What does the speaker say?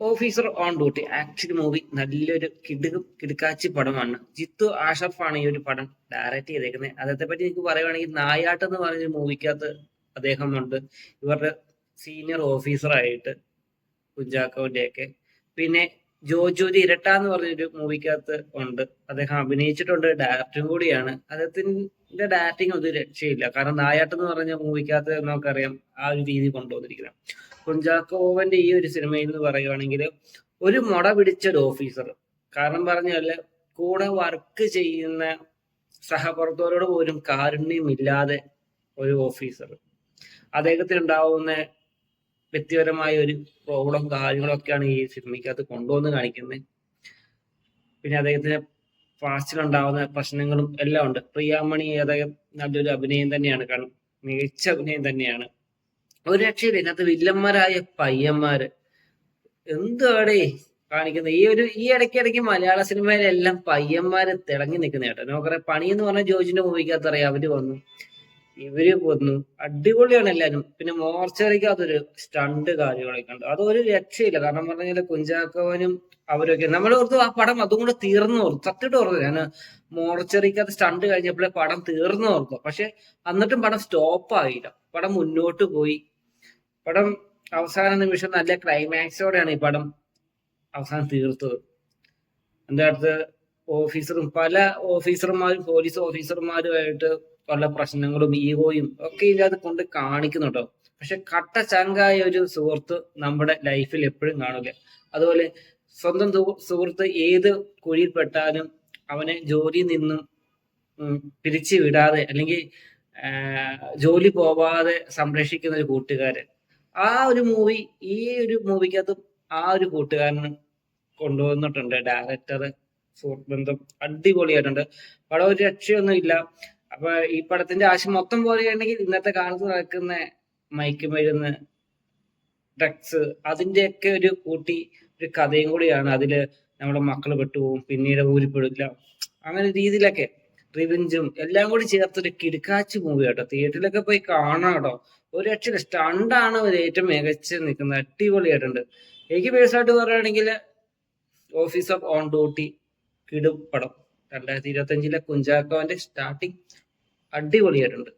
Officer on duty. Actually movie നല്ലൊരു കിടുകും കിടുക്കാച്ചി പടമാണ്. ജിത്തു ആഷഫാണ് ഈ ഒരു പടം ഡയറക്റ്റ് ചെയ്തേക്കുന്നത്. അദ്ദേഹത്തെ പറ്റി എനിക്ക് പറയുവാണെങ്കിൽ നായാട്ട് എന്ന് പറഞ്ഞ മൂവിക്കകത്ത് അദ്ദേഹം ഉണ്ട് ഇവരുടെ സീനിയർ ഓഫീസറായിട്ട് കുഞ്ചാക്കോന്റെ ഒക്കെ പിന്നെ ജോജോതി ഇരട്ട എന്ന് പറഞ്ഞൊരു മൂവിക്കകത്ത് ഉണ്ട്. അദ്ദേഹം അഭിനയിച്ചിട്ടുണ്ട് ഡയറക്ടറും കൂടിയാണ്. അദ്ദേഹത്തിന്റെ ഡയറക്ടിങ് ഒരു രക്ഷയില്ല. കാരണം നായാട്ട് എന്ന് പറഞ്ഞ മൂവിക്കകത്ത് നമുക്കറിയാം ആ ഒരു രീതി കൊണ്ടുവന്നിരിക്കുന്നത്. കുഞ്ചാക്കോവന്റെ ഈ ഒരു സിനിമയിൽ എന്ന് പറയുവാണെങ്കിൽ ഒരു മുട പിടിച്ച ഒരു ഓഫീസർ കാരണം പറഞ്ഞാൽ കൂടെ വർക്ക് ചെയ്യുന്ന സഹപ്രവർത്തകരോട് പോലും കാരുണ്യമില്ലാതെ ഒരു ഓഫീസർ അദ്ദേഹത്തിന് ഉണ്ടാവുന്ന വ്യക്തിപരമായ ഒരു പ്രോബ്ലം കാര്യങ്ങളൊക്കെയാണ് ഈ സിനിമയ്ക്കകത്ത് കൊണ്ടുവന്ന് കാണിക്കുന്നത് പിന്നെ അദ്ദേഹത്തിന് പാസ്റ്റിലുണ്ടാവുന്ന പ്രശ്നങ്ങളും എല്ലാം ഉണ്ട്. പ്രിയാമണി അദ്ദേഹം നല്ലൊരു അഭിനയം തന്നെയാണ്. കാരണം മികച്ച അഭിനയം തന്നെയാണ്. ഒരു രക്ഷയില്ല ഇതിനകത്ത് വില്ലന്മാരായ പയ്യന്മാര്. എന്തുവാടേ കാണിക്കുന്നത് ഈ ഒരു ഈ ഇടയ്ക്ക് ഇടയ്ക്ക് മലയാള സിനിമയിലെല്ലാം പയ്യന്മാര് തിളങ്ങി നിൽക്കുന്ന കേട്ടോ. നമുക്കറിയാം പണി എന്ന് പറഞ്ഞ ജോജിന്റെ മൂവിക്കകത്ത് അറിയാം അവർ വന്നു. ഇവർ വന്നു. അടിപൊളിയാണ് എല്ലാരും. പിന്നെ മോർച്ചറിക്കകത്തൊരു സ്റ്റണ്ട് കാര്യങ്ങളൊക്കെ ഉണ്ട് അതൊരു രക്ഷയില്ല. കാരണം പറഞ്ഞാൽ കുഞ്ചാക്കവനും അവരൊക്കെ. നമ്മൾ ഓർത്തു ആ പടം അതും കൂടെ തീർന്നു ഓർത്തു സത്യമായിട്ട് ഓർത്തു ഞാൻ മോർച്ചറിക്കകത്ത് സ്റ്റണ്ട് കഴിഞ്ഞപ്പോഴേ പടം തീർന്നു ഓർത്തു പക്ഷെ എന്നിട്ടും പടം സ്റ്റോപ്പ് ആയില്ല പടം മുന്നോട്ട് പോയി. പടം അവസാന നിമിഷം നല്ല ക്ലൈമാക്സോടെയാണ് ഈ പടം അവസാനം തീർത്തത്. എന്റെ അടുത്ത് ഓഫീസറും പല ഓഫീസർമാരും പോലീസ് ഓഫീസർമാരുമായിട്ട് പല പ്രശ്നങ്ങളും ഈഗോയും ഒക്കെ ഇല്ലാതെ കൊണ്ട് കാണിക്കുന്നുണ്ടോ പക്ഷെ കട്ട ചങ്കായ ഒരു സുഹൃത്ത് നമ്മുടെ ലൈഫിൽ എപ്പോഴും കാണില്ല. അതുപോലെ സ്വന്തം സുഹൃത്ത് ഏത് കുഴിയിൽപ്പെട്ടാലും അവനെ ജോലിയിൽ നിന്നും പിരിച്ചു വിടാതെ അല്ലെങ്കിൽ ജോലി പോവാതെ സംരക്ഷിക്കുന്ന ഒരു കൂട്ടുകാരൻ. ആ ഒരു മൂവി ഈ ഒരു മൂവിക്കകത്ത് ആ ഒരു കൂട്ടുകാരന് കൊണ്ടുവന്നിട്ടുണ്ട്. ഡയറക്ടർ സുഹൃത്ത് ബന്ധം അടിപൊളിയായിട്ടുണ്ട്. പടം ഒരു രക്ഷയൊന്നും ഇല്ല. അപ്പൊ ഈ പടത്തിന്റെ ആശയം മൊത്തം പറയുകയാണെങ്കിൽ ഇന്നത്തെ കാലത്ത് നടക്കുന്ന മയക്കുമരുന്ന് ഡ്രഗ്സ് അതിന്റെയൊക്കെ ഒരു കൂട്ടി ഒരു കഥയും കൂടിയാണ്. അതിൽ നമ്മുടെ മക്കൾ പെട്ടുപോകും പിന്നീട് ഊരിപ്പെടില്ല. അങ്ങനെ രീതിയിലൊക്കെ റിവെഞ്ചും എല്ലാം കൂടി ചേർത്തൊരു കിടുക്കാച്ചി മൂവി കേട്ടോ തിയേറ്ററിലൊക്കെ പോയി കാണാം കേട്ടോ. ഒരു അക്ഷരം സ്റ്റണ്ടാണ് അവർ ഏറ്റവും മികച്ച് നിൽക്കുന്നത്. അടിപൊളിയായിട്ടുണ്ട്. എനിക്ക് പേഴ്സണായിട്ട് പറയുകയാണെങ്കിൽ ഓഫീസ് ഓഫ് ഓൺ ഡ്യൂട്ടി കിടും പടം. രണ്ടായിരത്തി ഇരുപത്തി അഞ്ചിലെ കുഞ്ചാക്കോന്റെ സ്റ്റാർട്ടിങ് അടിപൊളിയായിട്ടുണ്ട്.